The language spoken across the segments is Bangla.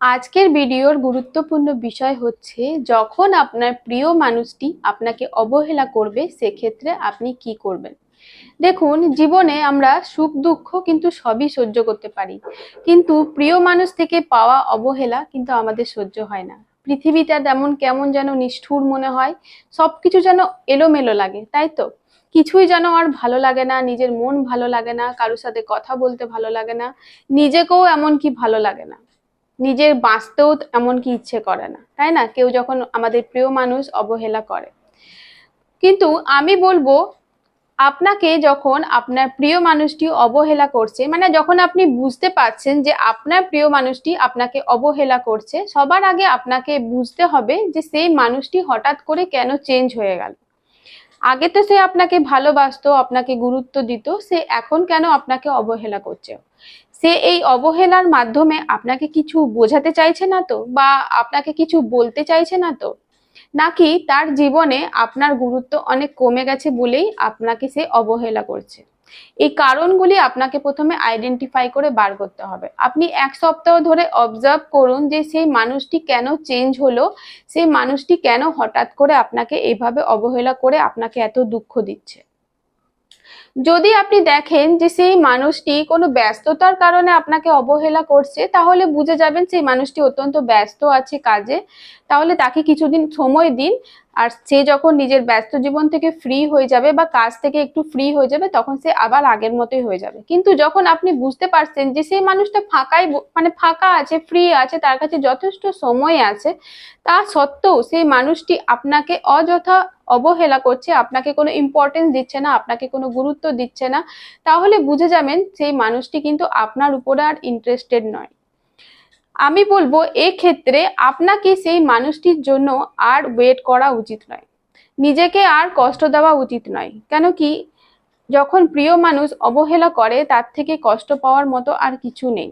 আজকের ভিডিওর গুরুত্বপূর্ণ বিষয় হচ্ছে, যখন আপনার প্রিয় মানুষটি আপনাকে অবহেলা করবে, সেক্ষেত্রে আপনি কি করবেন? দেখুন, জীবনে আমরা সুখ, দুঃখ কিন্তু সবই সহ্য করতে পারি। কিন্তু প্রিয় মানুষ থেকে পাওয়া অবহেলা কিন্তু আমাদের সহ্য হয় না। পৃথিবীটা তেমন কেমন যেন নিষ্ঠুর মনে হয়, সবকিছু যেন এলোমেলো লাগে, তাই তো? কিছুই যেন আর ভালো লাগে না, নিজের মন ভালো লাগে না, কারোর সাথে কথা বলতে ভালো লাগে না, নিজেকেও এমন কি ভালো লাগে না। নিজের বাঁচতেও এমনকি ইচ্ছে করে না, তাই না? কেউ যখন আমাদের প্রিয় মানুষ অবহেলা করে। কিন্তু আমি বলব, আপনাকে যখন আপনার প্রিয় মানুষটি অবহেলা করছে মানে যখন আপনি বুঝতে পারছেন যে আপনার প্রিয় মানুষটি আপনাকে অবহেলা করছে, সবার আগে আপনাকে বুঝতে হবে যে সেই মানুষটি হঠাৎ করে কেন চেঞ্জ হয়ে গেল। আগে তো সে আপনাকে ভালোবাসতো, আপনাকে গুরুত্ব দিত, সে এখন কেন আপনাকে অবহেলা করছে? সে এই অবহেলার মাধ্যমে আপনাকে কিছু বোঝাতে চাইছে না তো? বা আপনাকে কিছু বলতে চাইছে না তো? নাকি তার জীবনে আপনার গুরুত্ব অনেক কমে গেছে বলেই আপনাকে সে অবহেলা করছে? এই কারণগুলি আপনাকে প্রথমে আইডেন্টিফাই করে বার করতে হবে। আপনি এক সপ্তাহ ধরে অবজার্ভ করুন যে সেই মানুষটি কেন চেঞ্জ হলো? সেই মানুষটি কেন হঠাৎ করে আপনাকে এইভাবে অবহেলা করে আপনাকে এত দুঃখ দিচ্ছে? যদি আপনি দেখেন যে সেই মানুষটি কোনো ব্যস্ততার কারণে আপনাকে অবহেলা করছে, তাহলে বুঝে যাবেন সেই মানুষটি অত্যন্ত ব্যস্ত আছে কাজে। তাহলে তাকে কিছুদিন সময় দিন, আর সে যখন নিজের ব্যস্ত জীবন থেকে ফ্রি হয়ে যাবে বা কাজ থেকে একটু ফ্রি হয়ে যাবে, তখন সে আবার আগের মতোই হয়ে যাবে। কিন্তু যখন আপনি বুঝতে পারছেন যে সেই মানুষটা ফাঁকাই মানে ফাঁকা আছে ফ্রি আছে, তার কাছে যথেষ্ট সময় আছে, তা সত্ত্বেও সেই মানুষটি আপনাকে অযথা অবহেলা করছে, আপনাকে কোনো ইম্পর্টেন্স দিচ্ছে না, আপনাকে কোনো গুরুত্ব দিচ্ছে না, তাহলে বুঝে যাবেন সেই মানুষটি কিন্তু আপনার উপরে আর ইন্টারেস্টেড নয়। আমি বলব, এক্ষেত্রে আপনাকে সেই মানুষটির জন্য আর ওয়েট করা উচিত নয়। নিজেকে আর কষ্ট দেওয়া উচিত নয়। কেন কি, যখন প্রিয় মানুষ অবহেলা করে, তার থেকে কষ্ট পাওয়ার মতো আর কিছু নেই।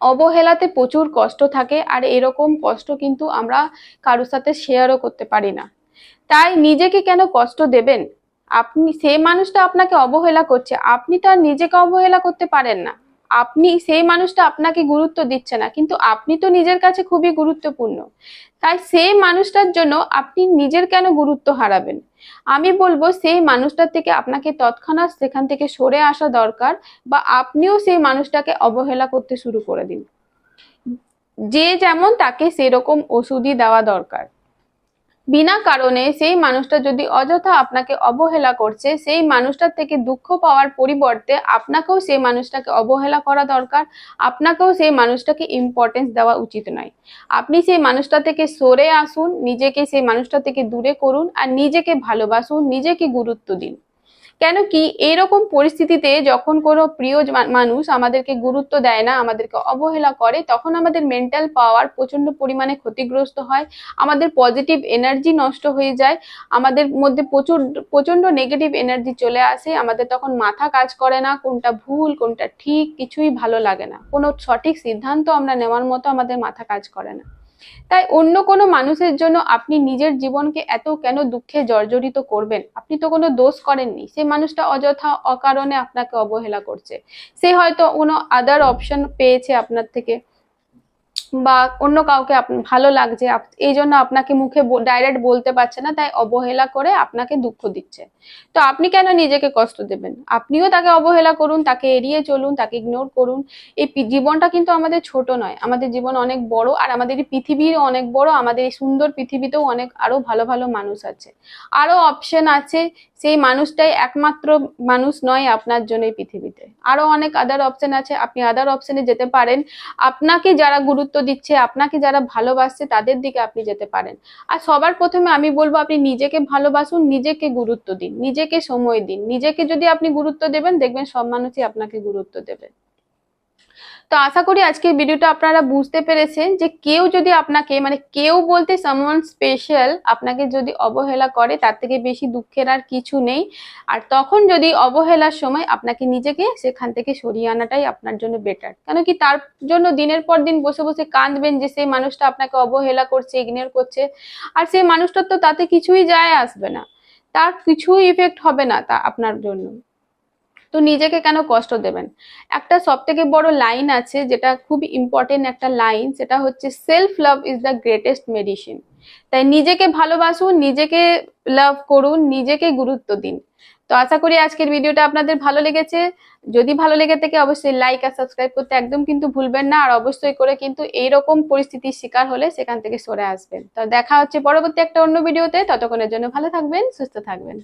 অবহেলাতে প্রচুর কষ্ট থাকে, আর এরকম কষ্ট কিন্তু আমরা কারোর সাথে শেয়ারও করতে পারি না। তাই নিজেকে কেন কষ্ট দেবেন? আপনি সে মানুষটা আপনাকে অবহেলা করছে। আপনি তো আর নিজেকে অবহেলা করতে পারেন না। আপনি, সেই মানুষটা আপনাকে গুরুত্ব দিচ্ছে না। কিন্তু আপনি তো নিজের কাছে খুবই গুরুত্বপূর্ণ। তাই সেই মানুষটার জন্য আপনি নিজের কেন গুরুত্ব হারাবেন? আমি বলব, সেই মানুষটার থেকে আপনাকে তৎক্ষণাৎ সেখান থেকে সরে আসা দরকার বা আপনিও সেই মানুষটাকে অবহেলা করতে শুরু করে দিন। যে যেমন তাকে সেরকম ওষুধই দেওয়া দরকার। বিনা কারণে সেই মানুষটা যদি অযথা আপনাকে অবহেলা করছে, সেই মানুষটার থেকে দুঃখ পাওয়ার পরিবর্তে আপনাকেও সেই মানুষটাকে অবহেলা করা দরকার। আপনাকেও সেই মানুষটাকে ইম্পর্টেন্স দেওয়া উচিত নয়। আপনি সেই মানুষটা থেকে সরে আসুন, নিজেকে সেই মানুষটা থেকে দূরে করুন আর নিজেকে ভালোবাসুন, নিজেকে গুরুত্ব দিন। কেন কি এরকম পরিস্থিতিতে যখন কোনো প্রিয় মানুষ আমাদেরকে গুরুত্ব দেয় না, আমাদেরকে অবহেলা করে, তখন আমাদের মেন্টাল পাওয়ার প্রচণ্ড পরিমাণে ক্ষতিগ্রস্ত হয়, আমাদের পজিটিভ এনার্জি নষ্ট হয়ে যায়, আমাদের মধ্যে প্রচুর প্রচণ্ড নেগেটিভ এনার্জি চলে আসে, আমাদের তখন মাথা কাজ করে না, কোনটা ভুল, কোনটা ঠিক, কিছুই ভালো লাগে না। কোনো সঠিক সিদ্ধান্ত আমরা নেওয়ার মতো আমাদের মাথা কাজ করে না। তাই অন্য কোনো মানুষের জন্য আপনি নিজের জীবনকে এত কেন দুঃখে জর্জরিত করবেন? আপনি তো কোনো দোষ করেননি। সে মানুষটা অযথা অকারণে আপনাকে অবহেলা করছে। সে হয়তো কোনো আদার অপশন পেয়েছে আপনার থেকে। বা অন্য কাউকে ভালো লাগছে এই জন্য আপনাকে মুখে ডাইরেক্ট বলতে পারছে না, তাই অবহেলা করে আপনাকে দুঃখ দিচ্ছে। তো আপনি কেন নিজেকে কষ্ট দেবেন? আপনিও তাকে অবহেলা করুন, তাকে এড়িয়ে চলুন, তাকে ইগনোর করুন। এই জীবনটা কিন্তু আমাদের ছোট নয়, আমাদের জীবন অনেক বড়, আর আমাদের এই পৃথিবীর অনেক বড়, আমাদের এই সুন্দর পৃথিবীতেও অনেক, আরও ভালো ভালো মানুষ আছে। আরও অপশন আছে, সেই মানুষটাই একমাত্র মানুষ নয় আপনার জন্য এই পৃথিবীতে। আরও অনেক আদার অপশন আছে, আপনি আদার অপশনে যেতে পারেন। আপনাকে যারা গুরুত্ব দিচ্ছে, আপনাকে যারা ভালোবাসছে তাদের দিকে আপনি যেতে পারেন। আর সবার প্রথমে আমি বলব, আপনি নিজেকে ভালোবাসুন, নিজেকে গুরুত্ব দিন, নিজেকে সময় দিন। নিজেকে যদি আপনি গুরুত্ব দেবেন, দেখবেন সব মানুষই আপনাকে গুরুত্ব দেবে। তো আশা করি আজকের ভিডিওটা আপনারা বুঝতে পেরেছেন যে কেউ যদি আপনাকে মানে কেউ বলতে সামওয়ান স্পেশাল আপনাকে যদি অবহেলা করে, তার থেকে বেশি দুঃখের আর কিছু নেই। আর তখন যদি অবহেলার সময় আপনাকে নিজেকে সেখান থেকে সরিয়ে আনাটাই আপনার জন্য বেটার কেন কি তার জন্য দিনের পর দিন বসে বসে কাঁদবেন যে সেই মানুষটা আপনাকে অবহেলা করছে ইগনোর করছে। আর সেই মানুষটার তো তাতে কিছুই যায় আসবে না। তার কিছুই ইফেক্ট হবে না তা আপনার জন্য। তো নিজেকে কেন কষ্ট দেবেন? একটা সব থেকে বড় লাইন আছে যেটা খুব ইম্পর্টেন্ট একটা লাইন সেটা হচ্ছে self love is the greatest medicine তাই নিজেকে ভালোবাসুন, নিজেকে লাভ করুন, নিজেকে গুরুত্ব দিন। তো আশা করি আজকের ভিডিওটা আপনাদের ভালো লেগেছে। যদি ভালো লেগে থাকে, অবশ্যই লাইক আর সাবস্ক্রাইব করতে একদম কিন্তু ভুলবেন না। আর অবশ্যই করে কিন্তু এইরকম পরিস্থিতির শিকার হলে সেখান থেকে সরে আসবেন। তো দেখা হচ্ছে পরবর্তী একটা অন্য ভিডিওতে ততক্ষণের জন্য ভালো থাকবেন, সুস্থ থাকবেন।